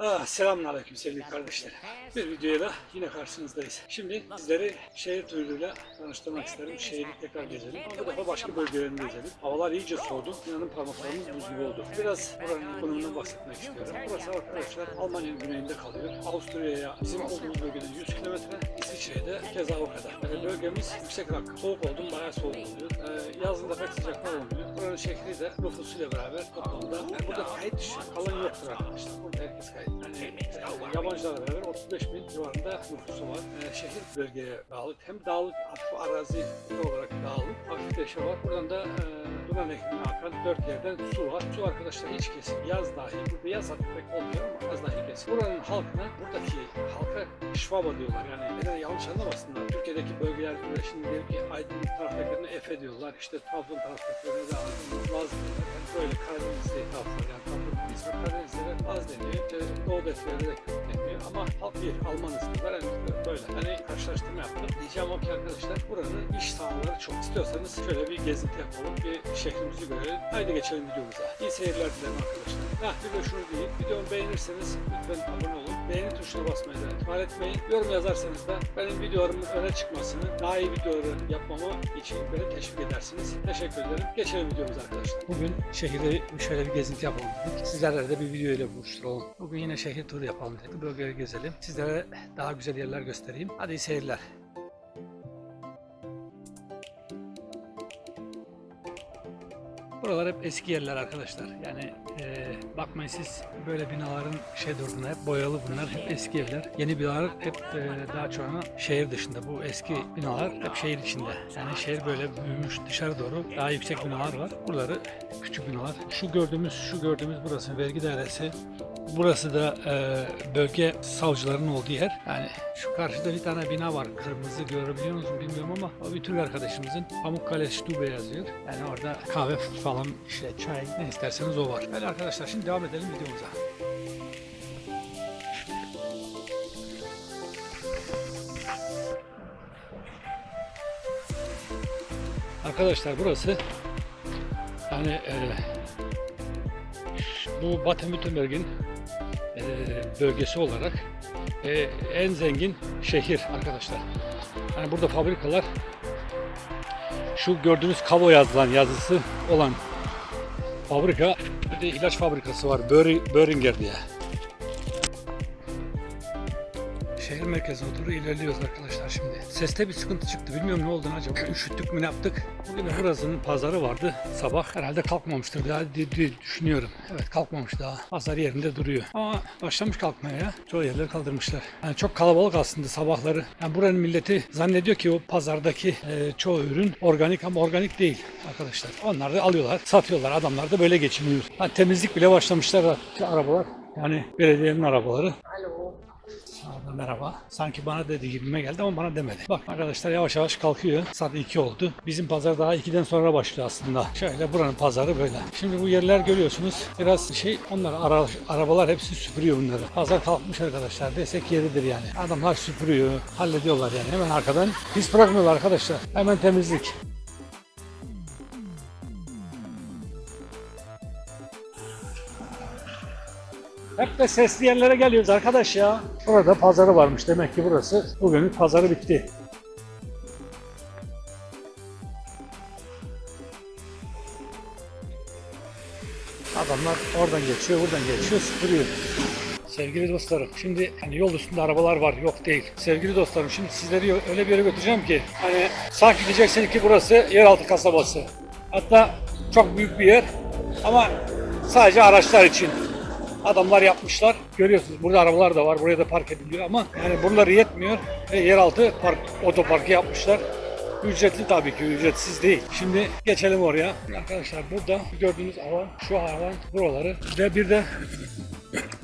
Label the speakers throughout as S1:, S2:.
S1: Ah, selamünaleyküm sevgili kardeşler. Bir videoyla yine karşınızdayız. Şimdi sizleri şehir turuyla tanıştırmak isterim. Şehri tekrar gezelim. Ama bu defa başka bölgelerini gezelim. Havalar iyice soğudu. İnanın parmaklarımız buz gibi oldu. Biraz buranın konumundan bahsetmek istiyorum. Burası arkadaşlar Almanya'nın güneyinde kalıyor. Avusturya'ya bizim olduğumuz bölgeden 100 kilometre. İsviçre'de keza o kadar. Yani bölgemiz yüksek rakım. Soğuk oldum bayağı soğuk oluyor. Ee, yazında pek sıcaklar olmuyor. Buranın şehri de nüfusuyla beraber toplamda yani burada kayıt kalan yoktur arkadaşlar. Burada herkes kayıt. Yani, e, yabancılarla beraber 35 bin civarında nüfusu var. Ee, şehir bölgeye bağlı. Hem dağlık, hafif arazi olarak dağlık. Hafif yaşa var. Buradan da e, Duran Nehri'ne akan dört yerden su var. Su arkadaşlar hiç kesin. Yaz dahi. Burada yaz hafif pek olmuyor ama yaz dahi kesin. Buranın halkına, buradaki halka Şvaba diyorlar. Yani beni yanlış anlamasınlar. Türkiye'deki bölgeler böyle şimdi diyelim ki Aydın taraftakilerine Efe diyorlar. İşte Trabzon taraftakilerine de Laz diyorlar. Yani böyle Karadeniz'de taraflar yani Trabzon ismi Karadeniz'de Laz deniyor. İşte Doğu defterinde de Kürt deniyor. Ama halk bir Alman ismiler yani böyle. Hani karşılaştırma yaptım. Diyeceğim o ki arkadaşlar buranın iş sahaları çok. İstiyorsanız şöyle bir gezinti yapalım. Bir şehrimizi görelim. Haydi geçelim videomuza. İyi seyirler dilerim arkadaşlar. Hah bir de şunu diyeyim. Videomu beğenirseniz lütfen abone olun. Beğeni tuşuna basmayı da ihmal etmeyin. Yorum yazarsanız da benim videolarımın öne çıkmasını, daha iyi videoları yapmama için beni teşvik edersiniz. Teşekkür ederim. Geçelim videomuza arkadaşlar. Bugün şehirde şöyle bir gezinti yapalım. Sizlerle de bir video ile buluşturalım. Bugün yine şehir turu yapalım dedik. Bölgeleri gezelim. Sizlere daha güzel yerler göstereyim. Hadi seyirler. Buralar hep eski yerler arkadaşlar. Yani e, bakmayın siz böyle binaların şey durduğuna hep boyalı bunlar hep eski evler. Yeni binalar hep e, daha çoğunu şehir dışında. Bu eski binalar hep şehir içinde. Yani şehir böyle büyümüş dışarı doğru daha yüksek binalar var. Buraları küçük binalar. Şu gördüğümüz şu gördüğümüz burası vergi dairesi. Burası da e, bölge savcılarının olduğu yer. Yani şu karşıda bir tane bina var. Kırmızı görebiliyor musunuz bilmiyorum ama o bir Türk arkadaşımızın Pamukkale Stube yazıyor. Yani orada kahve falan işte çay ne isterseniz o var. Böyle arkadaşlar şimdi devam edelim videomuza. Arkadaşlar burası yani e, bu Baden-Württemberg'in e, bölgesi olarak e, en zengin şehir arkadaşlar. Yani burada fabrikalar şu gördüğünüz Kavo yazılan yazısı olan fabrika bir de ilaç fabrikası var Böri- Böhringer diye. Şehir merkezine doğru ilerliyoruz arkadaşlar şimdi. Seste bir sıkıntı çıktı. Bilmiyorum ne olduğunu acaba. Üşüttük mü ne yaptık? Bugün burasının pazarı vardı. Sabah herhalde kalkmamıştır daha di- di- düşünüyorum. Evet kalkmamış daha. Pazar yerinde duruyor. Ama başlamış kalkmaya ya. Çoğu yerleri kaldırmışlar. Yani çok kalabalık aslında sabahları. Yani buranın milleti zannediyor ki o pazardaki e, çoğu ürün organik ama organik değil arkadaşlar. Onlar da alıyorlar, satıyorlar. Adamlar da böyle geçiniyor. Ha, temizlik bile başlamışlar şu arabalar. Yani belediyenin arabaları. Sağda merhaba. Sanki bana dedi gibime geldi ama bana demedi. Bak arkadaşlar yavaş yavaş kalkıyor. Saat 2 oldu. Bizim pazar daha 2'den sonra başlıyor aslında. Şöyle buranın pazarı böyle. Şimdi bu yerler görüyorsunuz. Biraz şey onlar ara, arabalar hepsi süpürüyor bunları. Pazar kalkmış arkadaşlar. Desek yeridir yani. Adamlar süpürüyor. Hallediyorlar yani. Hemen arkadan. Pis bırakmıyorlar arkadaşlar. Hemen temizlik. Hep de sesli yerlere geliyoruz arkadaş ya. Burada pazarı varmış demek ki burası. Bugünün pazarı bitti. Adamlar oradan geçiyor, buradan geçiyor, süpürüyor. Sevgili dostlarım, şimdi hani yol üstünde arabalar var, yok değil. Sevgili dostlarım, şimdi sizleri öyle bir yere götüreceğim ki, hani sanki diyeceksin ki burası yeraltı kasabası. Hatta çok büyük bir yer ama sadece araçlar için adamlar yapmışlar. Görüyorsunuz burada arabalar da var. Buraya da park ediliyor ama yani buraları yetmiyor. Ve yeraltı park, otoparkı yapmışlar. Ücretli tabii ki, ücretsiz değil. Şimdi geçelim oraya. Arkadaşlar burada gördüğünüz alan, şu alan, buraları ve bir de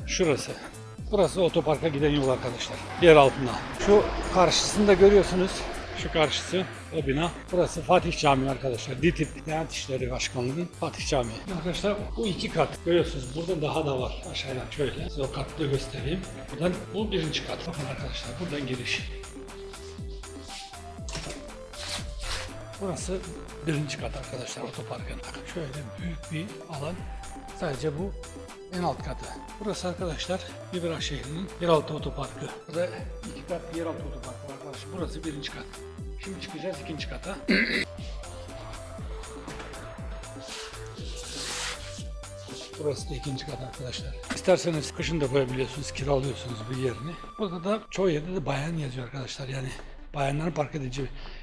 S1: şurası. Burası otoparka giden yol arkadaşlar. Yer altında. Şu karşısında görüyorsunuz. Şu karşısı o bina. Burası Fatih Camii arkadaşlar. DİTİP Diyanet İşleri Başkanlığı'nın Fatih Camii. Arkadaşlar bu iki kat. Görüyorsunuz burada daha da var. Aşağıdan şöyle size o katlı göstereyim. Buradan bu birinci kat. Bakın arkadaşlar buradan giriş. Burası birinci kat arkadaşlar otoparkın. Şöyle büyük bir alan. Sadece bu en alt katı. Burası arkadaşlar Biberah şehrinin yeraltı otoparkı. Burada iki kat yeraltı otoparkı var arkadaşlar. Burası birinci kat. Şimdi çıkacağız ikinci kata. Burası da ikinci kat arkadaşlar. İsterseniz kışın da koyabiliyorsunuz, kiralıyorsunuz bir yerini. Burada da çoğu yerde de bayan yazıyor arkadaşlar. Yani bayanların park edici,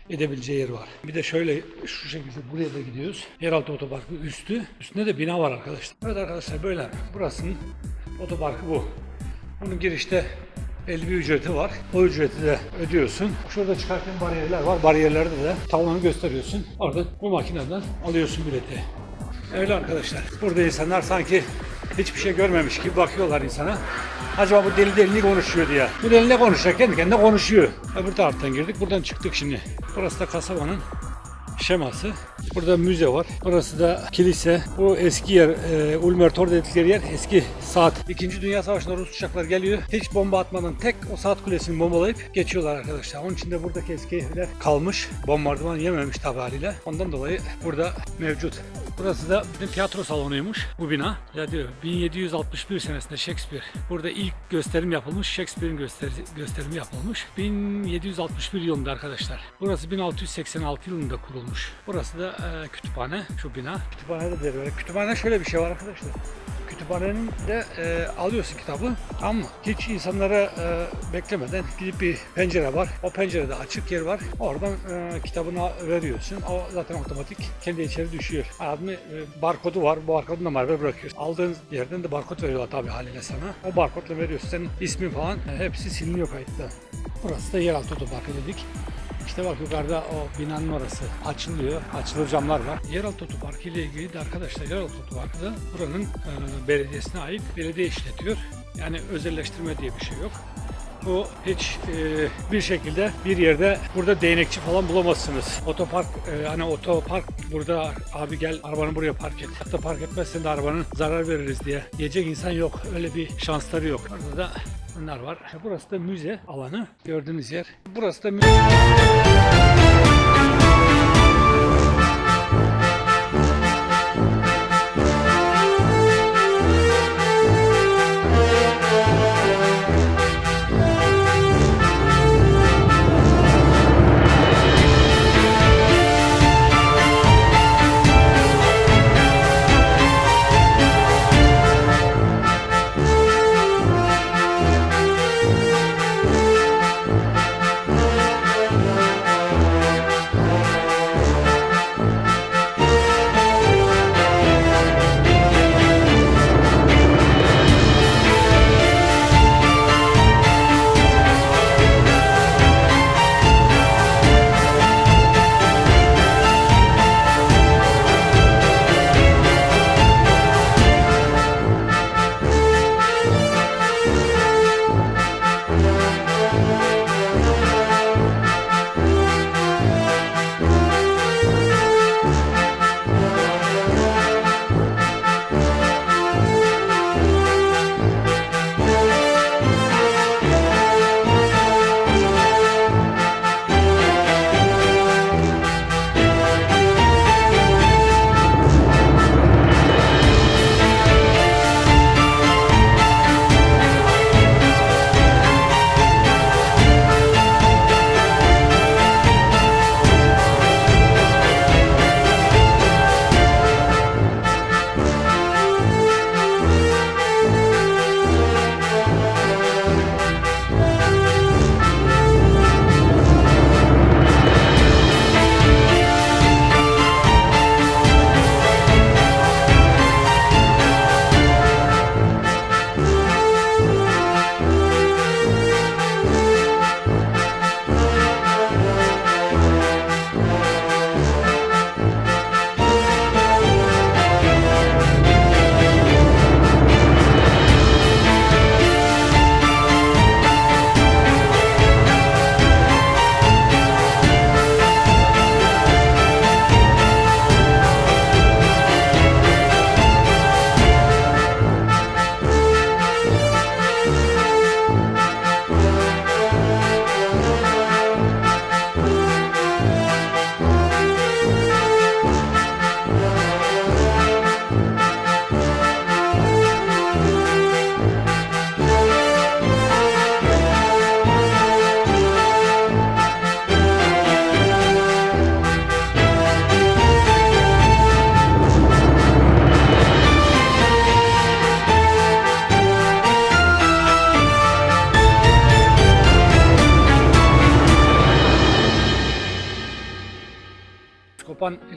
S1: edebileceği yer var. Bir de şöyle şu şekilde buraya da gidiyoruz. Yeraltı otoparkı üstü. Üstünde de bina var arkadaşlar. Evet arkadaşlar böyle. Burasının otoparkı bu. Bunun girişte belli bir ücreti var. O ücreti de ödüyorsun. Şurada çıkarken bariyerler var. Bariyerlerde de tavanı gösteriyorsun. Orada bu makineden alıyorsun bileti. Öyle arkadaşlar. Burada insanlar sanki hiçbir şey görmemiş gibi bakıyorlar insana. Acaba bu deli deli ne konuşuyor diye. Bu deli ne konuşuyor? Kendi kendine konuşuyor. Öbür taraftan girdik. Buradan çıktık şimdi. Burası da kasabanın şeması. Burada müze var. Burası da kilise. Bu eski yer, e, Ulmertor dedikleri yer eski saat. İkinci Dünya Savaşı'nda Rus uçaklar geliyor. Hiç bomba atmadan tek o saat kulesini bombalayıp geçiyorlar arkadaşlar. Onun için de buradaki eski evler kalmış. Bombardıman yememiş tabi haliyle. Ondan dolayı burada mevcut. Burası da bir tiyatro salonuymuş bu bina. Ya diyor 1761 senesinde Shakespeare. Burada ilk gösterim yapılmış. Shakespeare'in gösteri, gösterimi yapılmış. 1761 yılında arkadaşlar. Burası 1686 yılında kurulmuş. Burası da e, kütüphane şu bina. Kütüphane de böyle. Kütüphane şöyle bir şey var arkadaşlar. Kütüphanenin de e, alıyorsun kitabı ama hiç insanlara e, beklemeden gidip bir pencere var. O pencerede açık yer var. Oradan e, kitabını veriyorsun. O zaten otomatik kendi içeri düşüyor. Adını e, barkodu var. Bu barkodu da marber bırakıyorsun. Aldığın yerden de barkod veriyorlar tabii haliyle sana. O barkodla veriyorsun. Senin ismin falan e, hepsi siliniyor kayıtta. Burası da yeraltı otoparkı dedik. İşte bak yukarıda o binanın orası açılıyor. Açılır camlar var. Yeraltı otoparkı ile ilgili de arkadaşlar yeraltı otoparkı da buranın e, belediyesine ait belediye işletiyor. Yani özelleştirme diye bir şey yok. Bu hiç e, bir şekilde bir yerde burada değnekçi falan bulamazsınız. Otopark e, hani otopark burada abi gel arabanı buraya park et. Hatta park etmezsen de arabanın zarar veririz diye diyecek insan yok. Öyle bir şansları yok. Orada da bunlar var. Burası da müze alanı. Gördüğünüz yer. Burası da müze.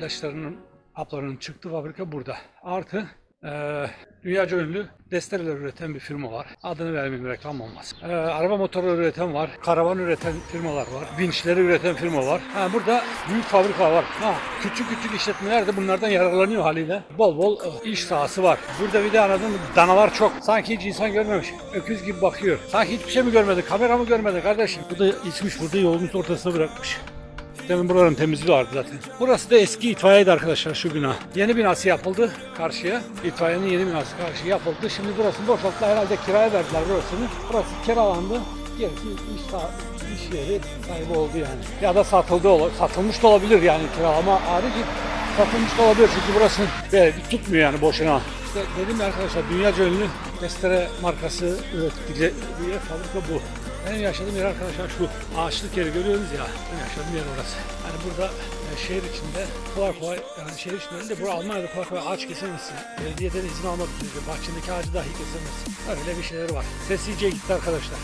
S1: İlaçlarının, haplarının çıktığı fabrika burada. Artı eee dünyaca ünlü destereler üreten bir firma var. Adını vermeyeyim reklam olmaz. Eee, araba motorları üreten var. Karavan üreten firmalar var. Vinçleri üreten firma var. Ha, burada büyük fabrika var. Ha, küçük küçük işletmeler de bunlardan yararlanıyor haliyle. Bol bol e, iş sahası var. Burada bir de anladın? Danalar çok. Sanki hiç insan görmemiş. Öküz gibi bakıyor. Sanki hiçbir şey mi görmedi? Kamera mı görmedi kardeşim? Bu da içmiş burada yolun ortasına bırakmış. Demin buranın temizliği vardı zaten. Burası da eski itfaiyeydi arkadaşlar şu bina. Yeni binası yapıldı karşıya. İtfaiyenin yeni binası karşıya yapıldı. Şimdi burasını boşalttılar. Herhalde kiraya verdiler burasını. Burası kiralandı. Gerisi iş, iş yeri sahibi oldu yani. Ya da satıldı satılmış da olabilir yani kiralama harici satılmış da olabilir çünkü burası böyle tutmuyor yani boşuna. İşte dedim ya arkadaşlar dünyaca ünlü Destere markası ürettikleri fabrika bu. Benim yaşadığım yer arkadaşlar şu ağaçlık yeri görüyoruz ya. Benim yaşadığım yer orası. Yani burada e, şehir içinde kolay kolay yani şehir içinde burada Almanya'da kolay kolay ağaç kesemezsin. Belediyeden izin almak için bahçendeki ağacı dahi kesemezsin. Öyle bir şeyler var. Ses iyice gitti arkadaşlar.